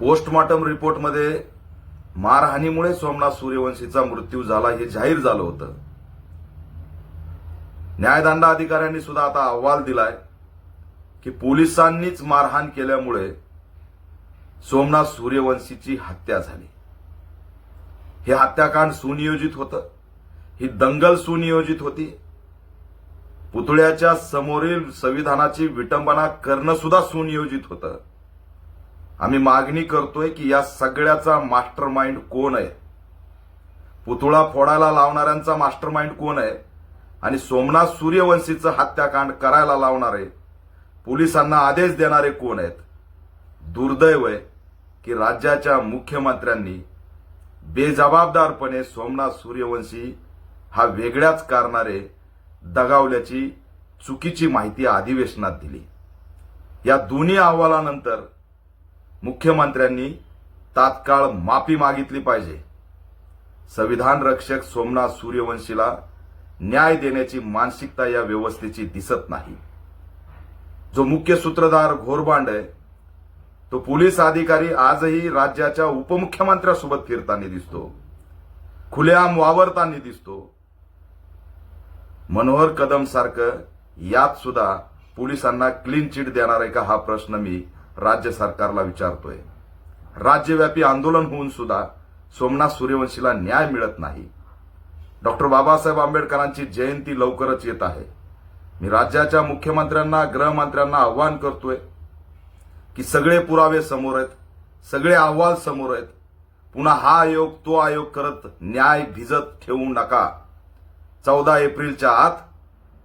Postmortem रिपोर्टमध्ये मारहाणीमुळे Somnath सूर्यवंशीचा मृत्यू झाला हे जाहीर झालं होतं. न्यायदंड अधिकाऱ्यांनी सुद्धा आता अहवाल दिलाय की पोलिसांनीच मारहाण केल्यामुळे सोमनाथ सूर्यवंशीची हत्या झाली. हे हत्याकांड सुनियोजित होतं. ही दंगल सुनियोजित होती. पुतळ्याच्या समोरील संविधानाची विटंबना करणं सुद्धा सुनियोजित होतं. आम्ही मागणी करतोय की या सगळ्याचा मास्टर माइंड कोण आहे? पुतळा फोडायला लावणाऱ्यांचा मास्टर माइंड कोण आहे? आणि सोमनाथ सूर्यवंशीचं हत्याकांड करायला लावणारे पोलिसांना आदेश देणारे कोण आहेत? दुर्दैव आहे की राज्याच्या मुख्यमंत्र्यांनी बेजबाबदारपणे सोमनाथ सूर्यवंशी हा वेगळ्याच कारणारे दगावल्याची चुकीची माहिती अधिवेशनात दिली. या दोन्ही अहवालानंतर मुख्यमंत्र्यांनी तात्काळ माफी मागितली पाहिजे. संविधान रक्षक सोमनाथ सूर्यवंशीला न्याय देण्याची मानसिकता या व्यवस्थेची दिसत नाही. जो मुख्य सूत्रधार घोरबांड आहे तो पोलीस अधिकारी आजही राज्याच्या उपमुख्यमंत्र्यासोबत फिरताना दिसतो. खुलेआम वावरताना दिसतो. मनोहर कदम सारखं यात सुद्धा पोलिसांना क्लीन चिट देणार आहे का हा प्रश्न मी राज्य सरकारला विचारतोय. राज्यव्यापी आंदोलन होऊन सुद्धा सोमनाथ सूर्यवंशीला न्याय मिळत नाही. डॉक्टर बाबासाहेब आंबेडकरांची जयंती लवकरच येत आहे. मी राज्याच्या मुख्यमंत्र्यांना गृहमंत्र्यांना आव्हान करतोय की सगळे पुरावे समोर आहेत सगळे अहवाल समोर आहेत. पुन्हा हा आयोग तो आयोग करत न्याय भिजत ठेवू नका. चौदा एप्रिलच्या आत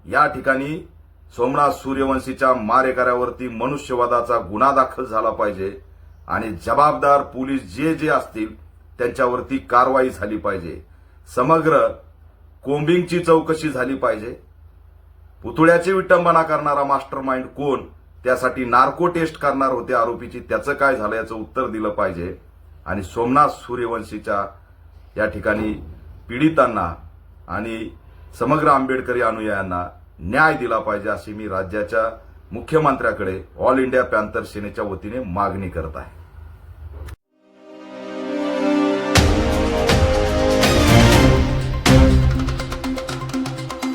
या ठिकाणी सोमनाथ सूर्यवंशीच्या मारेकऱ्यावरती मनुष्यवादाचा गुन्हा दाखल झाला पाहिजे आणि जबाबदार पोलीस जे जे असतील त्यांच्यावरती कारवाई झाली पाहिजे. समग्र कोंबिंगची चौकशी झाली पाहिजे. पुतळ्याची विटंबना करणारा मास्टर माइंड कोण? त्यासाठी नार्को टेस्ट करणार होते आरोपीची. त्याचं काय झालं याचं उत्तर दिलं पाहिजे. आणि सोमनाथ सूर्यवंशीच्या या ठिकाणी पीडितांना आणि समग्र आंबेडकरी अनुयायांना न्याय दिला पाहिजे अशी मी राज्याच्या मुख्यमंत्र्याकडे ऑल इंडिया पॅन्थर सेनेच्या वतीने मागणी करत आहे.